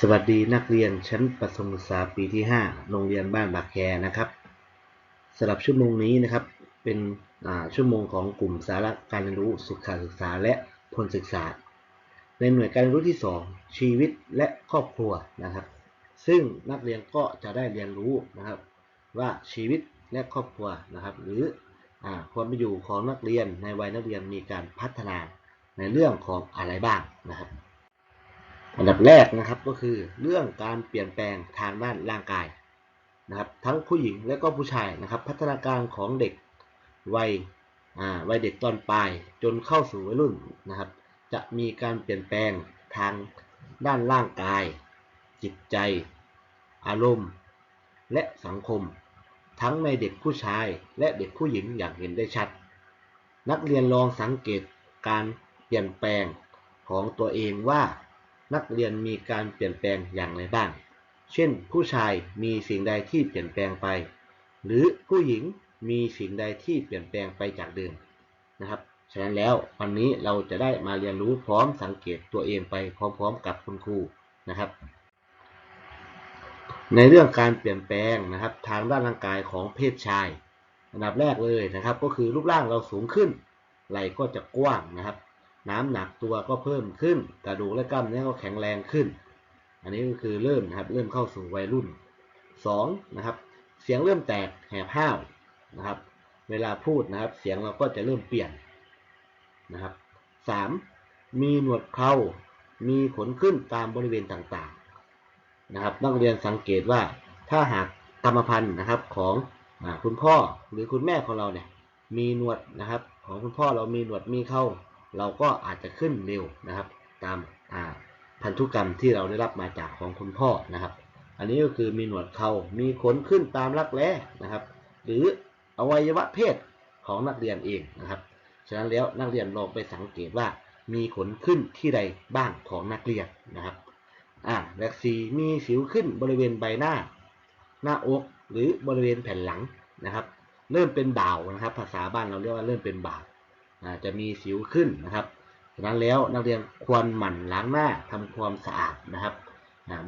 สวัสดีนักเรียนชั้นประถมศึกษาปีที่ 5 โรงเรียนบ้านบากแคนะครับสำหรับชั่วโมงนี้นะครับ เป็นชั่วโมงของกลุ่มสาระการเรียนรู้สุขศึกษาและพลศึกษา ในหน่วยการเรียนรู้ที่ 2 ชีวิตและครอบครัวนะครับ ซึ่งนักเรียนก็จะได้เรียนรู้นะครับ ว่าชีวิตและครอบครัวนะครับ หรืออความเป็นอยู่ของนักเรียนในวัยนักเรียนมีการพัฒนาในเรื่องของอะไรบ้างนะครับ อันดับแรกนะครับก็คือเรื่องการเปลี่ยนแปลงทางด้านร่างกายนะครับ ทั้งผู้หญิงและก็ผู้ชายนะครับ พัฒนาการของเด็กวัยวัยเด็กตอนปลายจนเข้าสู่วัยรุ่นนะครับ จะมีการเปลี่ยนแปลงทางด้านร่างกาย จิตใจ อารมณ์ และสังคม ทั้งในเด็กผู้ชายและเด็กผู้หญิงอย่างเห็นได้ชัด นักเรียนลองสังเกตการเปลี่ยนแปลงของตัวเองว่า นักเรียนมีการเปลี่ยนแปลงอย่างไรบ้าง เช่น ผู้ชายมีสิ่งใดที่เปลี่ยนแปลงไป หรือผู้หญิงมีสิ่งใดที่เปลี่ยนแปลงไปจากเดิมนะครับ ฉะนั้นแล้ววันนี้เราจะได้มาเรียนรู้พร้อมสังเกตตัวเองไปพร้อมๆ กับคุณครูนะครับ ในเรื่องการเปลี่ยนแปลงนะครับ ทางด้านร่างกายของเพศชาย อันดับแรกเลยนะครับ ก็คือรูปร่างเราสูงขึ้น ไหล่ก็จะกว้างนะครับ น้ำหนักตัวก็เพิ่มขึ้น กระดูกและกล้ามเนื้อก็แข็งแรงขึ้น อันนี้ก็คือเริ่มนะครับเริ่มเข้าสู่วัยรุ่น 2. นะครับเสียงเริ่มแตกแหบห้าวนะครับเวลาพูดนะครับเสียงเราก็จะเริ่มเปลี่ยนนะครับ 3. มีหนวดเครามีขนขึ้นตามบริเวณต่างๆนะครับนักเรียนสังเกตว่าถ้าหากกรรมพันธุ์นะครับของอคุณพ่อหรือคุณแม่ของเราเนี่ยมีหนวดนะครับ ของคุณพ่อเรามีหนวดมีเข้า เราก็อาจจะขึ้นเร็วนะครับ ตามพันธุกรรมที่เราได้รับมาจากของคุณพ่อนะครับ อันนี้ก็คือมีหนวดเขามีขนขึ้นตามรักแร้นะครับ หรืออวัยวะเพศของนักเรียนเองนะครับ ฉะนั้นแล้วนักเรียนลองไปสังเกตว่ามีขนขึ้นที่ใดบ้างของนักเรียนนะครับอ่าและสีมีสิวขึ้นบริเวณใบหน้า หน้าอกหรือบริเวณแผ่นหลังนะครับ เริ่มเป็นบ่าวนะครับ ภาษาบ้านเราเรียกว่าเริ่มเป็นบ่าว จะมีสิวขึ้นนะครับฉะนั้นแล้วนักเรียนควรหมั่นล้างหน้าทำความสะอาดนะครับ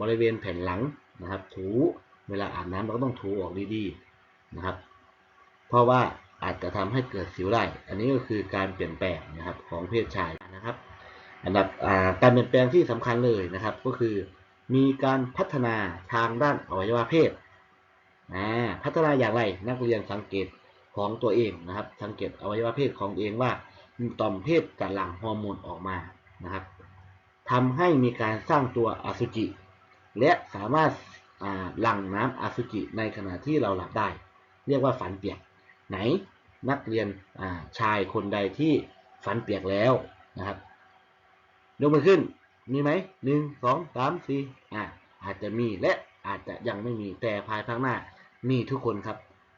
บริเวณแผ่นหลังนะครับ ถูเวลาอาบน้ำเราก็ต้องถูออกดีๆนะครับ เพราะว่าอาจจะทำให้เกิดสิวได้ อันนี้ก็คือการเปลี่ยนแปลงนะครับของเพศชายนะครับ อันดับการเปลี่ยนแปลงที่สำคัญเลยนะครับ ก็คือ มีการพัฒนาทางด้านอวัยวะเพศ พัฒนาอย่างไรนักเรียนสังเกต ของตัวเองนะครับ สังเกตอวัยวะเพศของตัวเองว่าต่อมเพศจะหลั่งฮอร์โมนออกมานะครับทำให้มีการสร้างตัวอสุจิ และสามารถหลั่งน้ำอสุจิในขณะที่เราหลับได้ เรียกว่าฝันเปียก ไหนนักเรียนาชายคนใดที่ฝันเปียกแล้วนะครับยกมือขึ้นมีไหมหนึ่งสองสามสี่อ่าอาจจะมีและอาจจะยังไม่มีแต่ภายภาคหน้ามีทุกคนครับ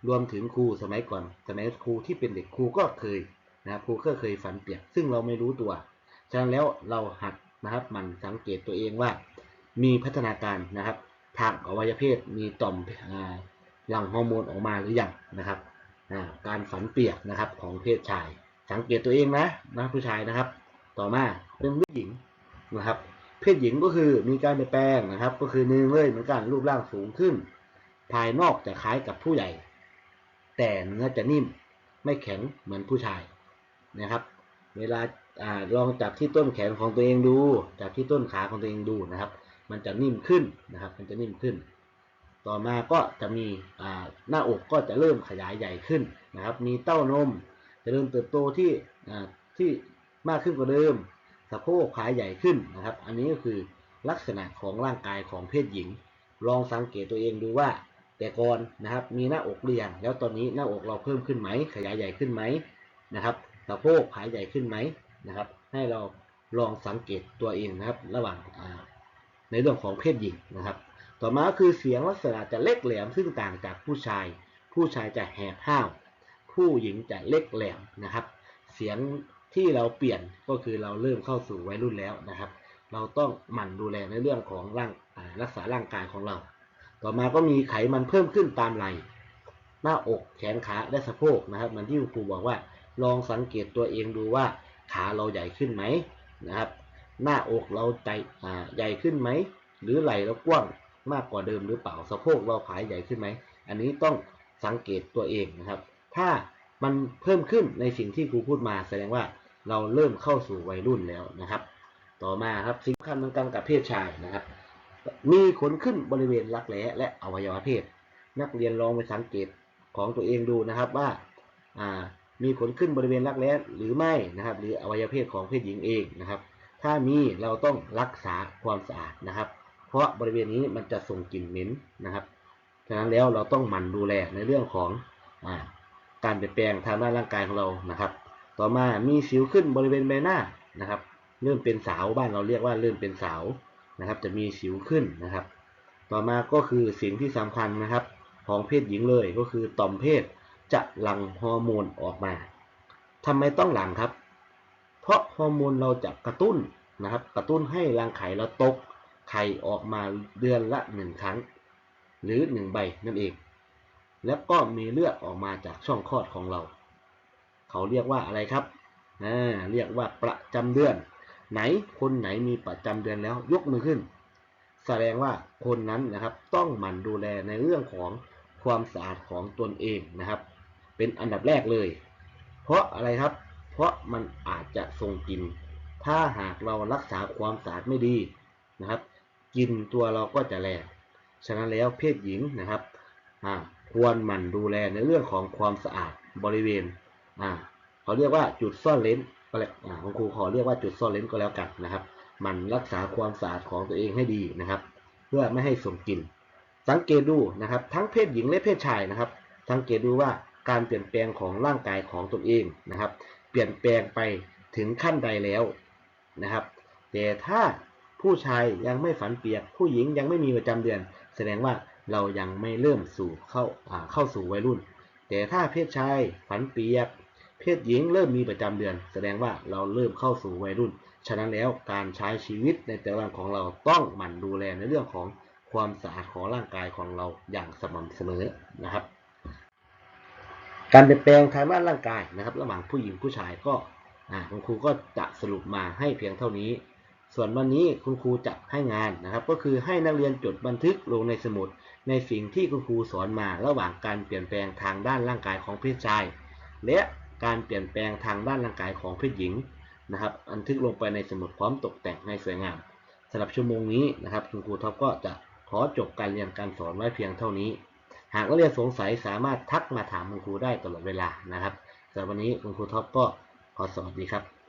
รวมถึงครูสมัยก่อนสมัยครูที่เป็นเด็กครูก็เคยนะครับครูก็เคยฝันเปียก ซึ่งเราไม่รู้ตัวฉะนั้นแล้วเราหัดนะครับมันสังเกตตัวเองว่า มีพัฒนาการนะครับ ทางอวัยวะเพศมีต่อมหลั่งฮอร์โมนออกมาหรือยังนะครับการฝันเปียกนะครับของเพศชาย สังเกตตัวเองนะนะผู้ชายนะครับ ต่อมาเป็นผู้หญิงนะครับ เพศหญิงก็คือมีการเปลี่ยนแปลงนะครับ ก็คือหนึ่งเลยเหมือนกันรูปร่างสูงขึ้น ภายนอกจะคล้ายกับผู้ใหญ่ แต่เนื้อจะนิ่มไม่แข็งเหมือนผู้ชายนะครับ เวลาอลองจับที่ต้นแขนของตัวเองดู จับที่ต้นขาของตัวเองดูนะครับ มันจะนิ่มขึ้นนะครับ มันจะนิ่มขึ้น ต่อมาก็จะมีหน้าอกก็จะเริ่มขยายใหญ่ขึ้นนะครับ มีเต้านมจะเริ่มเติบโตที่ที่มากขึ้นกว่าเดิม สะโพกขาใหญ่ขึ้นนะครับ อันนี้ก็คือลักษณะของร่างกายของเพศหญิง ลองสังเกตตัวเองดูว่า แต่ก่อนนะครับมีหน้าอกเรียงแล้วตอนนี้หน้าอกเราเพิ่มขึ้นไหมขยายใหญ่ขึ้นไหมนะครับสะโพกขายใหญ่ขึ้นไหมนะครับ ให้เราลองสังเกตตัวเองนะครับ ระหว่างในเรื่องของเพศหญิงนะครับ ต่อมาคือเสียงลักษณะจะเล็กแหลมซึ่งต่างจากผู้ชาย ผู้ชายจะแหบห้าวผู้หญิงจะเล็กแหลมนะครับ เสียงที่เราเปลี่ยนก็คือเราเริ่มเข้าสู่วัยรุ่นแล้วนะครับ เราต้องหมั่นดูแลในเรื่องของร่างรักษาร่างกายของเรา ต่อมาก็มีไขมันเพิ่มขึ้นตามไหล่หน้าอกแขนขาและสะโพกนะครับมือนที่คุณครูบอกว่า ลองสังเกตตัวเองดูว่าขาเราใหญ่ขึ้นไหมนะครับ หน้าอกเราใจใหญ่ขึ้นไหม หรือไหล่เรากว้างมากกว่าเดิมหรือเปล่าสะโพกเราผายใหญ่ขึ้นไหม อันนี้ต้องสังเกตตัวเองนะครับ ถ้ามันเพิ่มขึ้นในสิ่งที่ครูพูดมา แสดงว่าเราเริ่มเข้าสู่วัยรุ่นแล้วนะครับ ต่อมาครับสิ่งสำคัญเหมือนกันกับเพศชายนะครับ มีขนขึ้นบริเวณรักแร้และอวัยวะเพศ นักเรียนลองไปสังเกตของตัวเองดูนะครับว่ามีขนขึ้นบริเวณรักแร้หรือไม่นะครับ หรืออวัยวะเพศของเพศหญิงเองนะครับ ถ้ามีเราต้องรักษาความสะอาดนะครับ เพราะบริเวณนี้มันจะส่งกลิ่นเหม็นนะครับฉะนั้นแล้วเราต้องหมั่นดูแลในเรื่องของอการเปลี่ยนแปลงทางด้านร่างกายของเรานะครับ ต่อมามีสิวขึ้นบริเวณใบหน้านะครับ เริ่มเป็นสาวบ้านเราเรียกว่าเริ่มเป็นสาว นะครับ จะมีสิวขึ้นนะครับ ต่อมาก็คือสิ่งที่สำคัญนะครับ ของเพศหญิงเลยก็คือต่อมเพศจะหลั่งฮอร์โมนออกมาทำไมต้องหลั่งครับ เพราะฮอร์โมนเราจะกระตุ้นนะครับ กระตุ้นให้รังไข่เราตกไข่ออกมาเดือนละหนึ่งครั้ง หรือหนึ่งใบนั่นเอง แล้วก็มีเลือดออกมาจากช่องคลอดของเรา เขาเรียกว่าอะไรครับอ่าเรียกว่าประจำเดือน ไหนคนไหนมีประจำเดือนแล้วยกมือขึ้น แสดงว่าคนนั้นนะครับต้องหมั่นดูแลในเรื่องของความสะอาดของตนเองนะครับ เป็นอันดับแรกเลย เพราะอะไรครับ เพราะมันอาจจะส่งกลิ่นถ้าหากเรารักษาความสะอาดไม่ดีนะครับกลิ่นตัวเราก็จะแรงฉะนั้นแล้วเพศหญิงนะครับควรหมั่นดูแลในเรื่องของความสะอาดบริเวณเขาเรียกว่าจุดซ่อนเลน ก็แล้วอ่าคุณครูขอเรียกว่าจุดซ่อนเลนก็แล้วกันนะครับ มันรักษาความสะอาดของตัวเองให้ดีนะครับ เพื่อไม่ให้ส่งกลิ่น สังเกตดูนะครับ ทั้งเพศหญิงและเพศชายนะครับ สังเกตดูว่าการเปลี่ยนแปลงของร่างกายของตนเองนะครับ เปลี่ยนแปลงไปถึงขั้นใดแล้วนะครับ แต่ถ้าผู้ชายยังไม่ฝันเปียก ผู้หญิงยังไม่มีประจำเดือน แสดงว่าเรายังไม่เริ่มสู่เข้าเข้าสู่วัยรุ่น แต่ถ้าเพศชายฝันเปียก เพศหญิงเริ่มมีประจำเดือน แสดงว่าเราเริ่มเข้าสู่วัยรุ่น ฉะนั้นแล้วการใช้ชีวิตในแต่ละวันของเราต้องหมั่นดูแลในเรื่องของความสะอาดของร่างกายของเราอย่างสม่ำเสมอนะครับ การเปลี่ยนแปลงทางด้านร่างกายนะครับ ระหว่างผู้หญิงผู้ชายก็คุณครูก็จะสรุปมาให้เพียงเท่านี้ ส่วนวันนี้คุณครูจะให้งานนะครับ ก็คือให้นักเรียนจดบันทึกลงในสมุด ในสิ่งที่คุณครูสอนมาระหว่างการเปลี่ยนแปลงทางด้านร่างกายของเพศชาย และ การเปลี่ยนแปลงทางด้านร่างกายของเพศหญิงนะครับบันทึกลงไปในสมุดพร้อมตกแต่งให้สวยงามสำหรับชั่วโมงนี้นะครับคุณครูท็อปก็จะขอจบการเรียนการสอนไว้เพียงเท่านี้ หากนักเรียนสงสัยสามารถทักมาถามคุณครูได้ตลอดเวลานะครับสำหรับวันนี้คุณครูท็อปก็ขอสวัสดีครับ